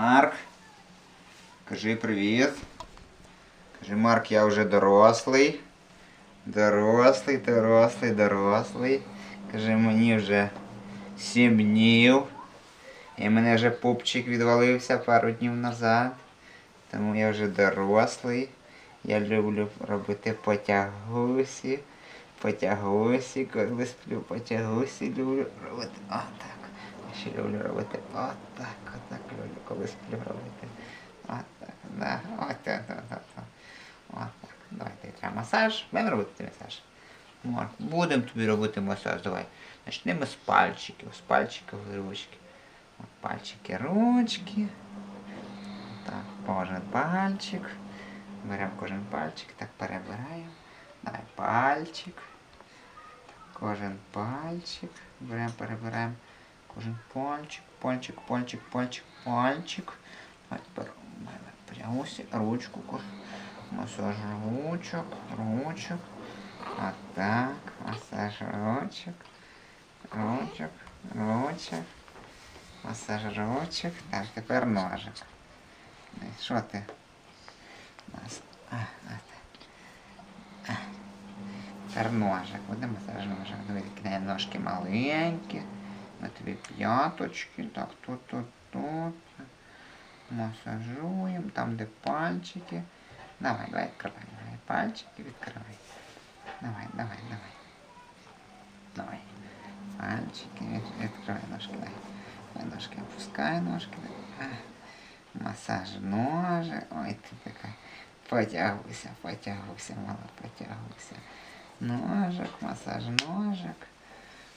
Марк. Кажи привіт. Кажи, Марк, я вже дорослий. Дорослий, дорослий, дорослий. Каже, мені вже сім днів. І мене вже пупчик відвалився пару днів назад. Тому я вже дорослий. Я люблю робити потягусі. Потягусі, коли сплю потягусі, люблю робити отак. Я ще люблю робити отак, отак люблю, коли сплю робити. Отак, да, отак, отак, отак. Давайте треба масаж. Будемо робити масаж. Будемо тобі робити масаж, давай. Почнемо з пальчиків, з пальчиків ручки. От пальчики, ручки. Так, кожен пальчик. Беремо кожен пальчик, так перебираємо. Давай пальчик. Кожен пальчик. Беремо, перебираємо. Кожен пальчик, пальчик, пальчик, пальчик, пальчик. Давай тепер мене прямуся, ручку. Масаж ручок, ручок. А так, масаж ручок, ручок, ручок. Масаж ручок. Так, тепер ножик. Що ти? Нас. А, а. А. Тепер ножик. Буде масаж ножик. Які ножки маленькі. На тобі п'яточки. Так, тут, тут, тут. Масажуємо. Там, де пальчики. Давай, давай, відкривай. Давай, пальчики відкривай. Давай, давай, давай. Давай. Пальчики від- відкривай ножки. Давай. Давай ножки опускай ножки. Давай. А. Масаж ножик. Ой, ти така. Потягуйся, потягуйся, мало, потягуйся. Ножик, масаж ножик.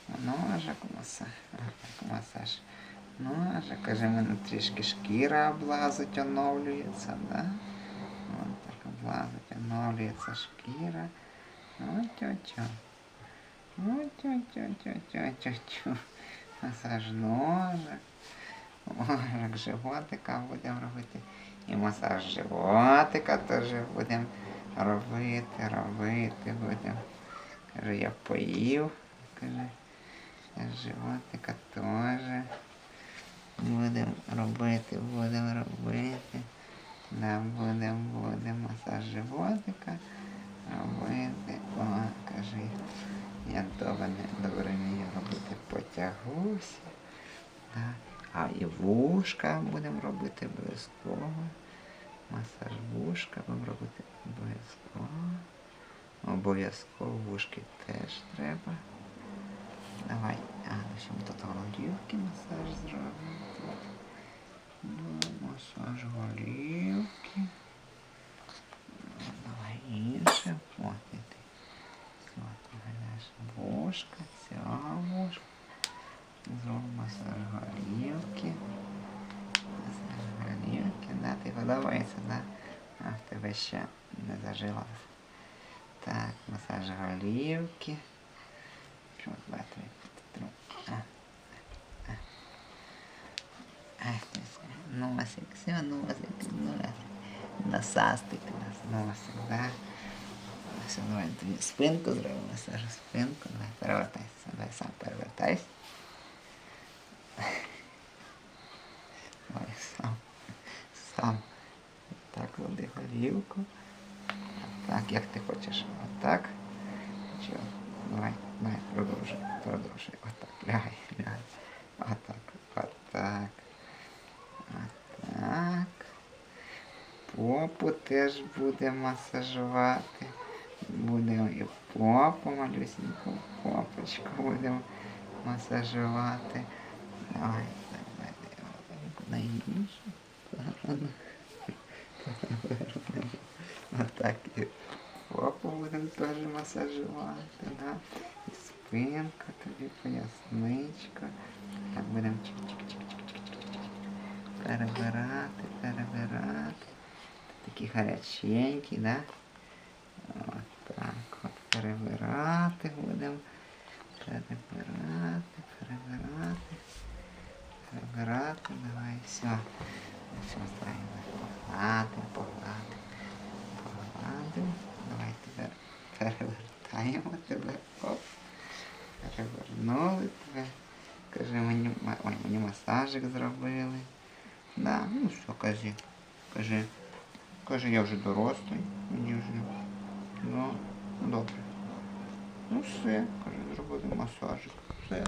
Ножик, масаж. Ножик. Каже, мене трішки шкіра облазить, оновлюється, да? От так облазить, оновлюється шкіра. Ось-тю-тю. Ось-тю-тю-тю-тю-тю-тю. Масаж ножик. Ножик животика будемо робити. І масаж животика теж будемо робити, робити будемо. Каже, я поїв. Каже, животика теж. Будемо робити, будемо робити. Да, будемо, будемо масаж животика робити. О, каже, я добре, добре вмію робити потягуся. Да. А і вушка будемо робити обов'язково. Масаж вушка будемо робити обов'язково. Обов'язково вушки теж треба. Тут голівки масаж зробимо. Ну, масаж голівки. Давай інше. От і ти. От, галяш вушка, ця вушка. Зробимо масаж голівки. Масаж голівки, да, ти подобається, да? А в тебе ще не зажило. Так, масаж голівки. Що, давай тобі підтру. А, а, а. Ай, ти все. Носик, все, носик, носик. Насастик носик, да? Все, давай тобі спинку зробимо, масаж спинку. Давай, перевертайся, давай сам перевертайся. Давай сам, сам. Так, клади голівку. Так, як ти хочеш. Отак. От- Давай, давай, продовжуй, продовжуй. Отак, лягай, лягай. Отак. Отак. Попу теж буде масажувати. Будемо і попу малюсеньку попочку будемо масажувати. Давай, давай. На сторону. Отак і попу будемо теж масажувати, да? І спинка тобі, поясничка. Так будемо чик-чик-чик-чик-чик-чик. Перебирати, перебирати. Такі гаряченькі, да? От так от перебирати будемо. Перебирати, перебирати. Перебирати, давай, все. Все, ставимо. Погладимо, погладимо. Погладимо. Давай тепер перевертаємо тебе. Оп. Перевернули тебе. Кажи, мені, ой, мені масажик зробили. Да, ну все, кажи. Кажи. Кажи, я вже дорослий. Мені вже. Ну, добре. Ну все, каже, зробили масажик. Все.